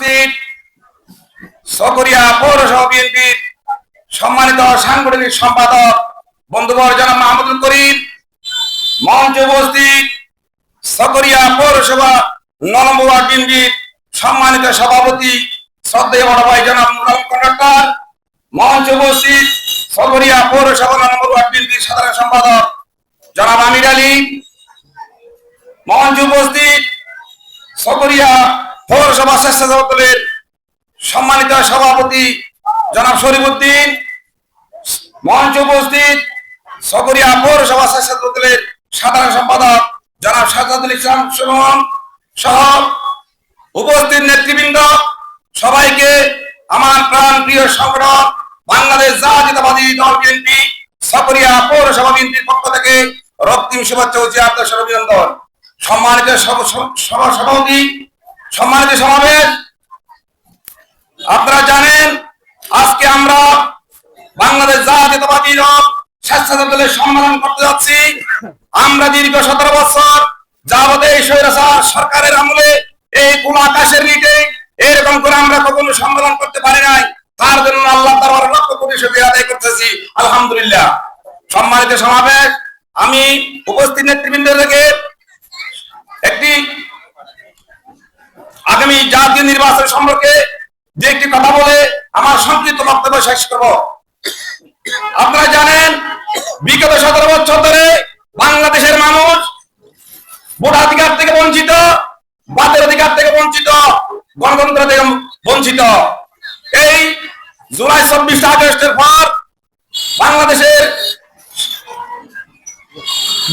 উপস্থিত সকরিয়া পৌরসভা বিএনপির সম্মানিত সাংগঠনিক সম্পাদক বন্ধুবর জনাব মাহমুদুল করিম, মঞ্চে উপস্থিত সকরিয়া পৌরসভা নলম্ব বিএনপির সম্মানিত সভাপতি, শ্রদ্ধেয় বড় ভাই জনাব নুরুল কন্ডাক্টর, মঞ্চে উপস্থিত সকরিয়া পৌরসভা নলম্ব বিএনপির সাধারণ সম্পাদক জনাব আমির আলী, মঞ্চে উপস্থিত সকরিয়া পৌরসভা স্বেচ্ছাসেবক দলের সম্মানিত সভাপতি জনাব শরীফুদ্দিন, মঞ্চ উপস্থিত সকরিয়া পৌরসভা স্বেচ্ছাসেবক দলের সাধারণ সম্পাদক জনাব সাজাদুল ইসলাম সুমন সহ উপস্থিত নেতৃবৃন্দ। সবাইকে আমার প্রাণ প্রিয় সংগঠন বাংলাদেশ জাতীয়তাবাদী দল বিএনপি, সকরিয়া পৌরসভা বিএনপির পক্ষ থেকে রক্তিম শুভেচ্ছা ও জিয়াদ অভিনন্দন সম্মানিত সভ- সভ- সভা সভাপতি সম্মানিত সমাবেশ। আপনারা জানেন, আজকে আমরা বাংলাদেশ জাতীয়তাবাদী দল স্বেচ্ছাসেবক দলের সম্মেলন করতে যাচ্ছি। আমরা দীর্ঘ সতেরো বছর যাবত এই সরকারের আমলে এই কোন আকাশের নিচে এরকম করে আমরা কখনো সম্মেলন করতে পারি নাই। তার জন্য আল্লাহ তার লক্ষ কোটি শুকরিয়া আদায় করতেছি। আলহামদুলিল্লাহ। সম্মানিত সমাবেশ, আমি উপস্থিত নেতৃবৃন্দ থেকে একটি জাতীয় নির্বাচন সম্পর্কে যে একটি কথা বলে আমার সংক্ষিপ্ত বক্তব্য শেষ করব। আপনারা জানেন, বিগত সতেরো বছর ধরে বাংলাদেশের মানুষ ভোটাধিকার থেকে বঞ্চিত, বাতের অধিকার থেকে বঞ্চিত, গণতন্ত্র থেকে বঞ্চিত। এই জুলাই চব্বিশ আগস্টের পর বাংলাদেশের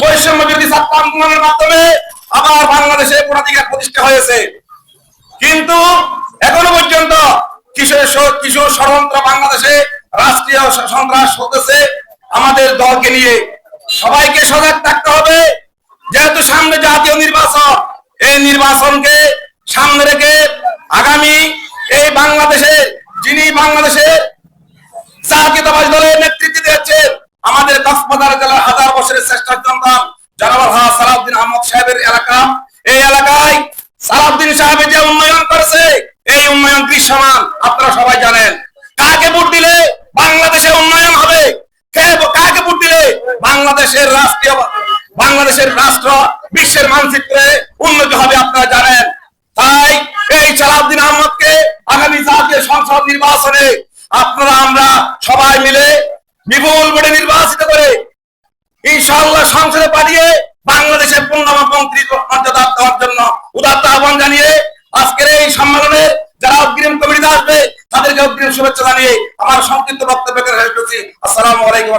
বৈষম্য বিরোধী ছাত্র আন্দোলনের মাধ্যমে আবার বাংলাদেশে ভোটাধিকার প্রতিষ্ঠা হয়েছে। কিন্তু এখনও পর্যন্ত কিশোর কিশোর ষড়যন্ত্র বাংলাদেশে রাষ্ট্রীয় সন্ত্রাস হতেছে আমাদের দলকে নিয়ে সবাইকে সজাগ থাকতে হবে। যেহেতু সামনে জাতীয় নির্বাচন, এই নির্বাচনকে সামনে রেখে আগামী এই বাংলাদেশে, যিনি জাতীয়তাবাদী দলের নেতৃত্ব দিয়েছেন, আমাদের কক্সবাজার জেলার হাজার বছরের শ্রেষ্ঠ জনাব সালাউদ্দিন আহমদ সাহেবের এলাকা। এই এলাকায় সালাউদ্দিন সাহেব যে উন্নয়ন করেছে, এই উন্নয়ন দৃশ্যমান আপনারা সবাই জানেন। কাকে ভোট দিলে বাংলাদেশের উন্নয়ন হবে? কাকে ভোট দিলে বাংলাদেশের রাষ্ট্রীয় বাংলাদেশের রাষ্ট্র বিশ্বের মানচিত্রে উন্নতি হবে আপনারা জানেন। তাই এই সালাউদ্দিন আহমদকে আগামী জাতীয় সংসদ নির্বাচনে আপনারা, আমরা সবাই মিলে বিপুল ভোটে নির্বাচিত করে ইনশাআল্লাহ সংসদে পাঠিয়ে বাংলাদেশের আহ্বান জানিয়ে আজকের এই সম্মেলনে যারা অগ্রিম কমিটিতে আসবে, তাদেরকে অগ্রিম শুভেচ্ছা জানিয়ে আমার সংক্ষিপ্ত বক্তব্য শেষ করছি। আসসালামু আলাইকুম।